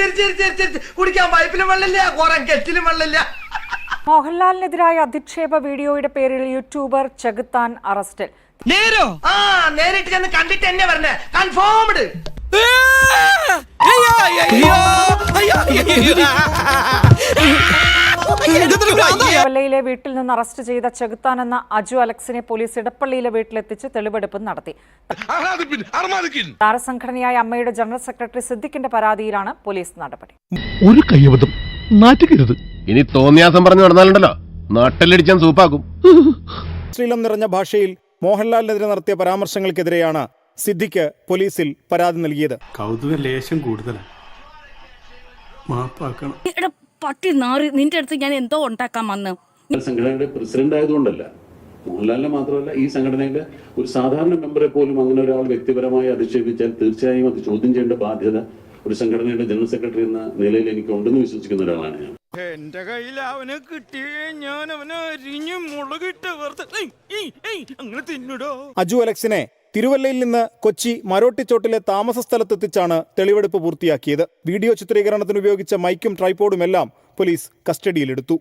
ചിരി ചിരി ചിരി ചിരി കുടിക്കാൻ പൈപ്പിലും വെള്ളമില്ല കുറെ കെറ്റിലും വെള്ളമില്ല. മോഹൻലാലിനെതിരായ അധിക്ഷേപ വീഡിയോയുടെ പേരിൽ യൂട്യൂബർ ചെകുത്താൻ അറസ്റ്റിൽ. നേരോ? ആ നേരിട്ട് ചെന്ന് കണ്ടിട്ട് എന്നെ പറഞ്ഞേ കൺഫേംഡ് തിരുവല്ലയിലെ വീട്ടിൽ നിന്ന് അറസ്റ്റ് ചെയ്ത ചെകുത്താൻ എന്ന അജു അലക്സിനെ പോലീസ് ഇടപ്പള്ളിയിലെ വീട്ടിലെത്തിച്ച് തെളിവെടുപ്പ് നടത്തി. താരസംഘടനയായ അമ്മയുടെ ജനറൽ സെക്രട്ടറി സിദ്ദിഖിന്റെ പരാതിയിലാണ് പോലീസ് നടപടി. ഒരു കയ്യബദ്ധം. നാറ്റുകരുത് ഇനി തോന്നിയാസം പറഞ്ഞു നടന്നാലുണ്ടല്ലോ. നാട്ടിലടിച്ചാൻ സൂപ്പാക്കും. ശ്രീലം നിറഞ്ഞ ഭാഷയിൽ മോഹൻലാലിനെതിരെ നടത്തിയ പരാമർശങ്ങൾക്കെതിരെയാണ് സിദ്ദിഖ് പോലീസിൽ പരാതി നൽകിയത്. കൗതുക ലേശം കൂടുതലാണ്. മാപ്പാക്കണം. പട്ടി നാറി നിന്റെ അടുത്ത് ഞാൻ എന്തോ ഉണ്ടാക്കാൻ വന്ന്. സംഘടനയുടെ പ്രസിഡന്റ് ആയതുകൊണ്ടല്ല മോഹൻലാലിനെ മാത്രമല്ല ഈ സംഘടനയുടെ ഒരു സാധാരണ മെമ്പറെ പോലും അങ്ങനെ ഒരാൾ വ്യക്തിപരമായി അധിക്ഷേപിച്ചാൽ തീർച്ചയായും അത് ചോദ്യം ചെയ്യേണ്ട ബാധ്യത ഒരു സംഘടനയുടെ ജനറൽ സെക്രട്ടറി എന്ന നിലയിൽ എനിക്ക് ഉണ്ടെന്ന് വിശ്വസിക്കുന്ന ഒരാളാണ് ഞാൻ. എന്റെ കയ്യിൽ അവനെ കിട്ടിയേ ഞാൻ അവനെ അരിഞ്ഞു മുളകിട്ട് അങ്ങനെ തിന്നിടോ? അജു അലക്സിനെ തിരുവല്ലയിൽ നിന്ന് കൊച്ചി മരോട്ടിച്ചോട്ടിലെ താമസ സ്ഥലത്തെത്തിച്ചാണ് തെളിവെടുപ്പ് പൂർത്തിയാക്കിയത്. വീഡിയോ ചിത്രീകരണത്തിന് ഉപയോഗിച്ച മൈക്കും ട്രൈപ്പോഡുമെല്ലാം പോലീസ് കസ്റ്റഡിയിലെടുത്തു.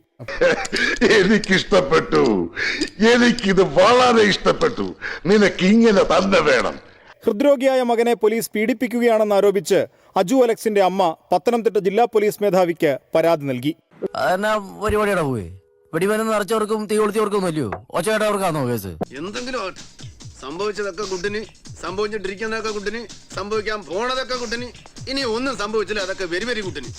എനിക്കിഷ്ടപ്പെട്ടു. എനിക്കിത് വളരെ ഇഷ്ടപ്പെട്ടു. നിനക്ക് ഇങ്ങനെ തന്നെ വേണം. ഹൃദ്രോഗിയായ മകനെ പോലീസ് പീഡിപ്പിക്കുകയാണെന്ന് ആരോപിച്ച് അജു അലക്സിന്റെ അമ്മ പത്തനംതിട്ട ജില്ലാ പോലീസ് മേധാവിക്ക് പരാതി നൽകി. പരിപാടിയുടെ പോയി? വെടിമരുന്ന് നിറച്ചവർക്കും തീ കൊളുത്തിയവർക്കും ഒന്നുമില്ലയോ ഒച്ചകേട്ടവർക്കാണോ കേസ്? എന്തെങ്കിലും. സംഭവിച്ചതൊക്കെ കുട്ടിന് സംഭവിച്ചിട്ടിരിക്കുന്നതൊക്കെ കുട്ടിന് സംഭവിക്കാൻ പോണതൊക്കെ കുട്ടിന് ഇനി ഒന്നും സംഭവിച്ചില്ല അതൊക്കെ വെരി വെരി കുട്ടിന്.